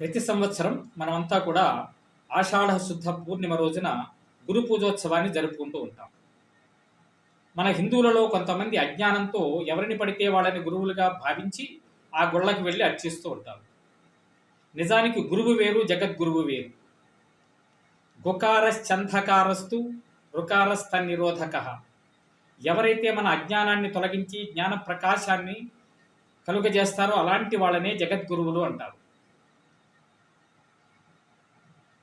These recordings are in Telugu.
ప్రతి సంవత్సరం మనమంతా కూడా ఆషాఢ శుద్ధ పూర్ణిమ రోజున గురు పూజోత్సవాన్ని జరుపుకుంటూ ఉంటాం. మన హిందువులలో కొంతమంది అజ్ఞానంతో ఎవరిని పడితే వాళ్ళని గురువులుగా భావించి ఆ గుళ్ళకి వెళ్ళి అర్చిస్తూ ఉంటారు. నిజానికి గురువు వేరు జగద్గురువు వేరు. గుకారశ్చంధకారస్తు రుకారస్తన్నిరోధక. ఎవరైతే మన అజ్ఞానాన్ని తొలగించి జ్ఞాన ప్రకాశాన్ని కలుగజేస్తారో అలాంటి వాళ్ళనే జగద్గురువులు అంటారు.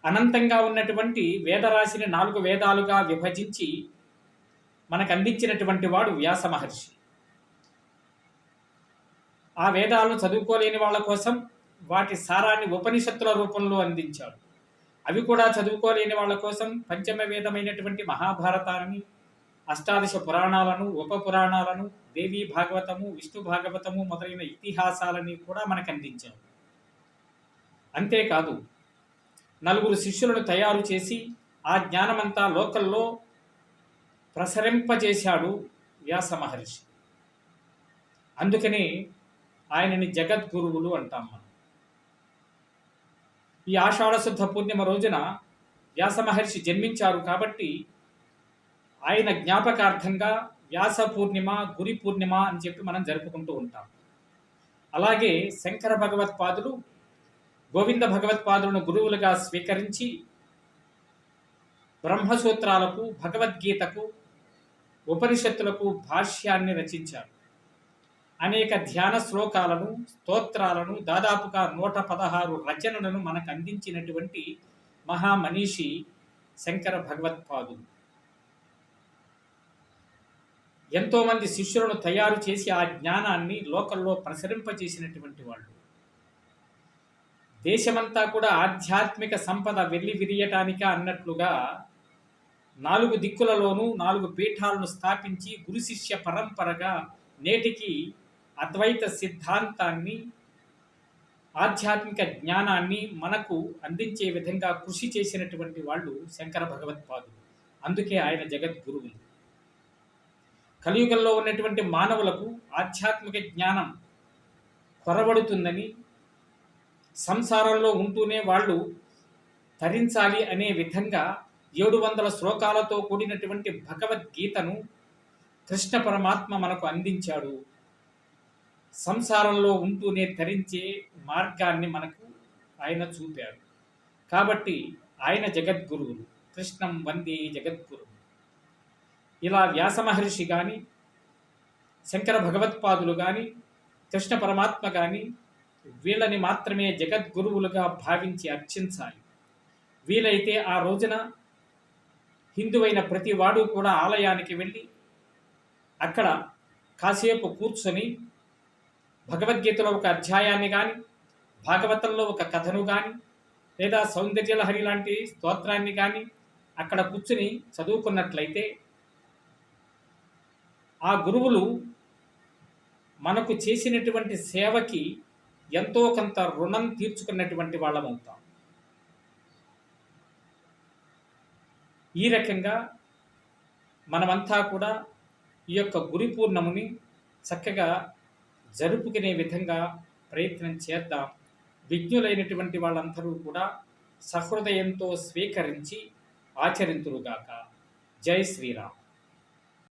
అనంతంగా ఉన్నటువంటి వేదరాశిని నాలుగు వేదాలుగా విభజించి మనకు అందించినటువంటి వాడు వ్యాస మహర్షి. ఆ వేదాలను చదువుకోలేని వాళ్ళ కోసం వాటి సారాన్ని ఉపనిషత్తుల రూపంలో అందించాడు. అవి కూడా చదువుకోలేని వాళ్ళ కోసం పంచమ వేదమైనటువంటి మహాభారతాన్ని అష్టాదశ పురాణాలను ఉప పురాణాలను దేవీ భాగవతము విష్ణు భాగవతము మొదలైన ఇతిహాసాలని కూడా మనకు అందించాడు అంతేకాదు నలుగురు శిష్యులను తయారు చేసి ఆ జ్ఞానమంతా లోకల్లో ప్రసరింపజేశాడు వ్యాస మహర్షి. అందుకని ఆయనని జగద్గురువులు అంటాం మనం. ఈ ఆషాఢశుద్ధ పూర్ణిమ రోజున వ్యాస మహర్షి జన్మించారు కాబట్టి ఆయన జ్ఞాపకార్థంగా వ్యాస పూర్ణిమ గురి పూర్ణిమ అని చెప్పి మనం జరుపుకుంటూ ఉంటాం. అలాగే శంకర భగవత్పాదులు గోవింద భగవత్పాదులను గురువులుగా స్వీకరించి బ్రహ్మసూత్రాలకు భగవద్గీతకు ఉపనిషత్తులకు భాష్యాన్ని రచించారు. అనేక ధ్యాన శ్లోకాలను స్తోత్రాలను దాదాపుగా నూట పదహారు రచనలను మనకు అందించినటువంటి మహామనీషి శంకర భగవత్పాదులు ఎంతోమంది శిష్యులను తయారు చేసి ఆ జ్ఞానాన్ని లోకల్లో ప్రసరింపజేసినటువంటి వాళ్ళు. దేశమంతా కూడా ఆధ్యాత్మిక సంపద వెళ్ళి విరియటానిక అన్నట్లుగా నాలుగు దిక్కులలోనూ నాలుగు పీఠాలను స్థాపించి గురు శిష్య పరంపరగా నేటికి అద్వైత సిద్ధాంతాన్ని ఆధ్యాత్మిక జ్ఞానాన్ని మనకు అందించే విధంగా కృషి చేసినటువంటి వాళ్ళు శంకర భగవత్పాదులు. అందుకే ఆయన జగద్గురువులు. కలియుగంలో ఉన్నటువంటి మానవులకు ఆధ్యాత్మిక జ్ఞానం కొరబడుతుందని సంసారంలో ఉంటూనే వాళ్ళు తరించాలి అనే విధంగా ఏడు వందల శ్లోకాలతో కూడినటువంటి భగవద్గీతను కృష్ణ పరమాత్మ మనకు అందించాడు. సంసారంలో ఉంటూనే తరించే మార్గాన్ని మనకు ఆయన చూపాడు. కాబట్టి ఆయన జగద్గురువులు కృష్ణం వందే జగద్గురు ఇలా వ్యాస మహర్షి కానీ శంకర భగవత్పాదులు కానీ కృష్ణ పరమాత్మ కానీ వీళ్ళని మాత్రమే జగద్గురువులుగా భావించి అర్చించాలి. వీలైతే ఆ రోజున హిందువైన ప్రతి వాడు కూడా ఆలయానికి వెళ్ళి అక్కడ కాసేపు కూర్చొని భగవద్గీతలో ఒక అధ్యాయాన్ని కానీ భాగవతంలో ఒక కథను కానీ లేదా సౌందర్యలహరి లాంటి స్తోత్రాన్ని కానీ అక్కడ కూర్చుని చదువుకున్నట్లయితే ఆ గురువులు మనకు చేసినటువంటి సేవకి ఎంతో కొంత రుణం తీర్చుకున్నటువంటి వాళ్ళమవుతాం ఈ రకంగా మనమంతా కూడా ఈ యొక్క గురి పూర్ణముని చక్కగా జరుపుకునే విధంగా ప్రయత్నం చేద్దాం. విజ్ఞులైనటువంటి వాళ్ళందరూ కూడా సహృదయంతో స్వీకరించి ఆచరింతురుగాక. జై శ్రీరామ్.